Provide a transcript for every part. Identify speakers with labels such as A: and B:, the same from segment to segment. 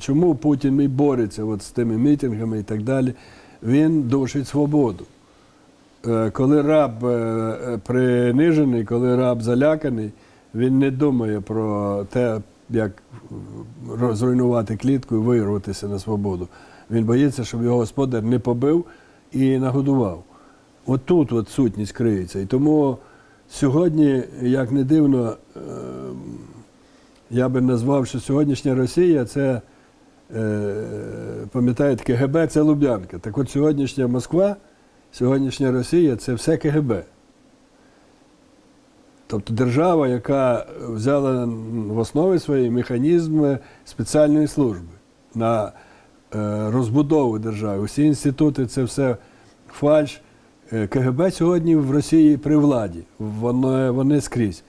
A: чому Путін і бореться от з тими мітингами і так далі. Він душить свободу. Е, Коли раб е, принижений, коли раб заляканий, він не думає про те, як зруйнувати клітку і вирватися на свободу. Він боїться, щоб його господар не побив і нагодував. От тут от сутність криється. І тому сьогодні, як не дивно, е, я би назвав, що сьогоднішня Росія це, е, пам'ятаєте, КГБ це Луб'янка. Так от сьогоднішня Москва, сьогоднішня Росія це все КГБ. Тобто держава, яка взяла в основі свої механізми спеціальної служби на е, розбудову держави. Усі інститути це все фальш. Е, КГБ сьогодні в Росії при владі. Воно, вони скрізь.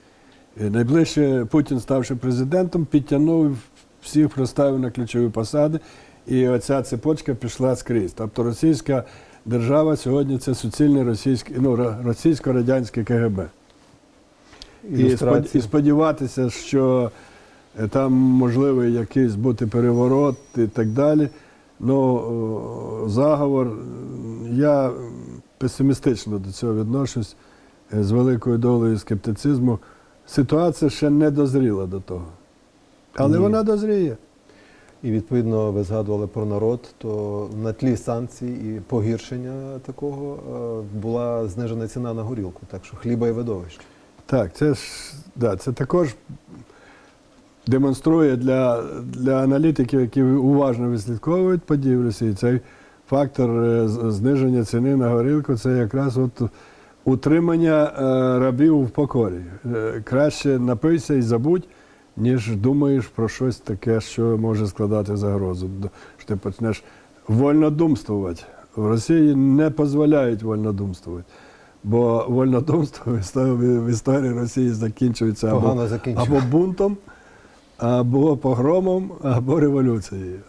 A: Найближче Путін, ставши президентом, підтягнув всіх, проставив на ключові посади, і оця цепочка пішла скрізь. Тобто російська держава сьогодні це суцільне російське, ну, російсько-радянське КГБ. І, і сподіватися, що е, там можливий якийсь бути переворот і так далі. Ну, заговор, я песимістично до цього відношусь е, з великою долею скептицизму. Ситуація ще не дозріла до того. Але вона дозріє.
B: І відповідно ви згадували про народ, то на тлі санкцій і погіршення такого е, була знижена ціна на горілку, так що хліба і видовищ.
A: Так, це ж да, це також демонструє для, для аналітиків, які уважно відслідковують події в Росії, цей фактор е, зниження ціни на горілку це якраз от утримання е, рабів в покорі. Краще напийся і забудь, ніж думаєш про щось таке, що може складати загрозу. Що ти почнеш вольнодумствувати. В Росії не дозволяють вольнодумствувати. Бо вольнодумство в історії- Росії закінчується або, або бунтом, або погромом, або революцією.